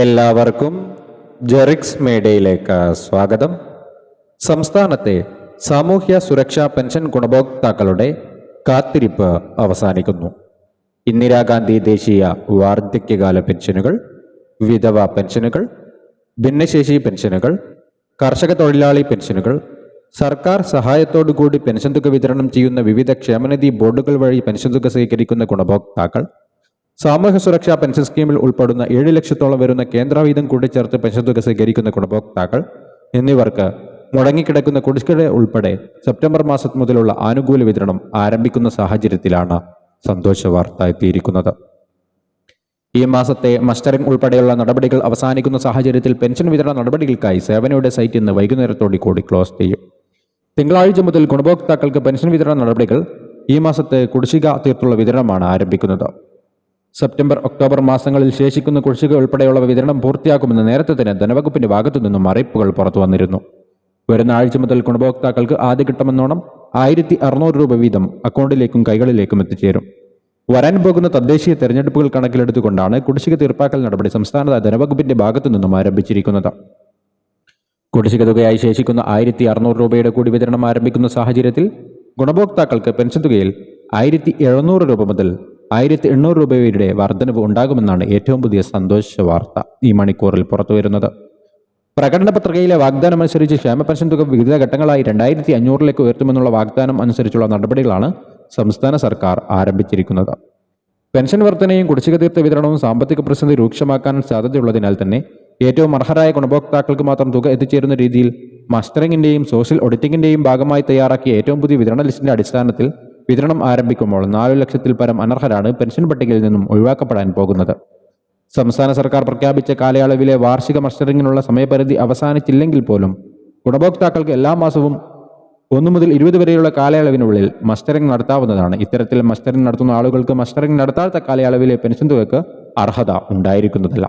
എല്ലാവർക്കും ജെറിക്സ് മേഡയിലേക്ക് സ്വാഗതം. സംസ്ഥാനത്തെ സാമൂഹ്യ സുരക്ഷാ പെൻഷൻ ഗുണഭോക്താക്കളുടെ കാത്തിരിപ്പ് അവസാനിക്കുന്നു. ഇന്ദിരാഗാന്ധി ദേശീയ വാർദ്ധക്യകാല പെൻഷനുകൾ വിധവ പെൻഷനുകൾ ഭിന്നശേഷി പെൻഷനുകൾ കർഷക തൊഴിലാളി പെൻഷനുകൾ സർക്കാർ സഹായത്തോടുകൂടി പെൻഷൻ തുക വിതരണം ചെയ്യുന്ന വിവിധ ക്ഷേമനിധി ബോർഡുകൾ വഴി പെൻഷൻ തുക സ്വീകരിക്കുന്ന ഗുണഭോക്താക്കൾ സാമൂഹ്യ സുരക്ഷാ പെൻഷൻ സ്കീമിൽ ഉൾപ്പെടുന്ന ഏഴ് ലക്ഷത്തോളം വരുന്ന കേന്ദ്ര വീതം കൂട്ടിച്ചേർത്ത് പെൻഷൻ തുക സ്വീകരിക്കുന്ന ഗുണഭോക്താക്കൾ എന്നിവർക്ക് മുടങ്ങിക്കിടക്കുന്ന കുടിശ്ശിക ഉൾപ്പെടെ സെപ്റ്റംബർ മാസം മുതലുള്ള ആനുകൂല വിതരണം ആരംഭിക്കുന്ന സാഹചര്യത്തിലാണ് സന്തോഷ വാർത്ത എത്തിയിരിക്കുന്നത്. ഈ മാസത്തെ മസ്റ്ററിംഗ് ഉൾപ്പെടെയുള്ള നടപടികൾ അവസാനിക്കുന്ന സാഹചര്യത്തിൽ പെൻഷൻ വിതരണ നടപടികൾക്കായി സേവനയുടെ സൈറ്റ് ഇന്ന് വൈകുന്നേരത്തോടെ കൂടി ക്ലോസ് ചെയ്യും. തിങ്കളാഴ്ച മുതൽ ഗുണഭോക്താക്കൾക്ക് പെൻഷൻ വിതരണ നടപടികൾ ഈ മാസത്തെ കുടിശ്ശിക തീർത്തുള്ള വിതരണമാണ് ആരംഭിക്കുന്നത്. സെപ്റ്റംബർ ഒക്ടോബർ മാസങ്ങളിൽ ശേഷിക്കുന്ന കുടിശ്ശിക ഉൾപ്പെടെയുള്ള വിതരണം പൂർത്തിയാക്കുമെന്ന് നേരത്തെ തന്നെ ധനവകുപ്പിന്റെ ഭാഗത്തു നിന്നും അറിയിപ്പുകൾ പുറത്തു വന്നിരുന്നു. വരുന്ന ആഴ്ച മുതൽ ഗുണഭോക്താക്കൾക്ക് ആദ്യ കിട്ടമെന്നോണം ആയിരത്തി അറുന്നൂറ് രൂപ വീതം അക്കൗണ്ടിലേക്കും കൈകളിലേക്കും എത്തിച്ചേരും. വരാൻ പോകുന്ന തദ്ദേശീയ തെരഞ്ഞെടുപ്പുകൾ കണക്കിലെടുത്തുകൊണ്ടാണ് കുടിശ്ശിക തീർപ്പാക്കൽ നടപടി സംസ്ഥാന ധനവകുപ്പിന്റെ ഭാഗത്തു നിന്നും ആരംഭിച്ചിരിക്കുന്നത്. കുടിശ്ശിക തുകയായി ശേഷിക്കുന്ന ആയിരത്തി അറുന്നൂറ് രൂപയുടെ കൂടി വിതരണം ആരംഭിക്കുന്ന സാഹചര്യത്തിൽ ഗുണഭോക്താക്കൾക്ക് പെൻഷൻ തുകയിൽ ആയിരത്തി എഴുന്നൂറ് രൂപ മുതൽ ആയിരത്തി എണ്ണൂറ് രൂപ വരെ വർധനവ് ഉണ്ടാകുമെന്നാണ് ഏറ്റവും പുതിയ സന്തോഷ വാർത്ത ഈ മണിക്കൂറിൽ പുറത്തുവരുന്നത് പ്രകടന പത്രികയിലെ വാഗ്ദാനം അനുസരിച്ച് ക്ഷേമ പെൻഷൻ തുക വിവിധ ഘട്ടങ്ങളായി രണ്ടായിരത്തി അഞ്ഞൂറിലേക്ക് ഉയർത്തുമെന്നുള്ള വാഗ്ദാനം അനുസരിച്ചുള്ള നടപടികളാണ് സംസ്ഥാന സർക്കാർ ആരംഭിച്ചിരിക്കുന്നത്. പെൻഷൻ വർധനയും കുടിശ്ശിക തീർത്ത വിതരണവും സാമ്പത്തിക പ്രതിസന്ധി രൂക്ഷമാക്കാൻ സാധ്യതയുള്ളതിനാൽ തന്നെ ഏറ്റവും അർഹരായ ഗുണഭോക്താക്കൾക്ക് മാത്രം തുക എത്തിച്ചേരുന്ന രീതിയിൽ മസ്റ്ററിംഗിന്റെയും സോഷ്യൽ ഓഡിറ്റിംഗിന്റെയും ഭാഗമായി തയ്യാറാക്കിയ ഏറ്റവും പുതിയ വിതരണ ലിസ്റ്റിന്റെ അടിസ്ഥാനത്തിൽ വിതരണം ആരംഭിക്കുമ്പോൾ നാലു ലക്ഷത്തിൽ പരം അനർഹരാണ് പെൻഷൻ പട്ടികയിൽ നിന്നും ഒഴിവാക്കപ്പെടാൻ പോകുന്നത്. സംസ്ഥാന സർക്കാർ പ്രഖ്യാപിച്ച കാലയളവിലെ വാർഷിക മസ്റ്ററിങ്ങിനുള്ള സമയപരിധി അവസാനിച്ചില്ലെങ്കിൽ പോലും ഗുണഭോക്താക്കൾക്ക് എല്ലാ മാസവും ഒന്നു മുതൽ ഇരുപത് വരെയുള്ള കാലയളവിനുള്ളിൽ മസ്റ്ററിംഗ് നടത്താവുന്നതാണ്. ഇത്തരത്തിൽ മസ്റ്ററിംഗ് നടത്തുന്ന ആളുകൾക്ക് മസ്റ്ററിംഗ് നടത്താത്ത കാലയളവിലെ പെൻഷൻ തുകയ്ക്ക് അർഹത ഉണ്ടായിരിക്കുന്നതല്ല.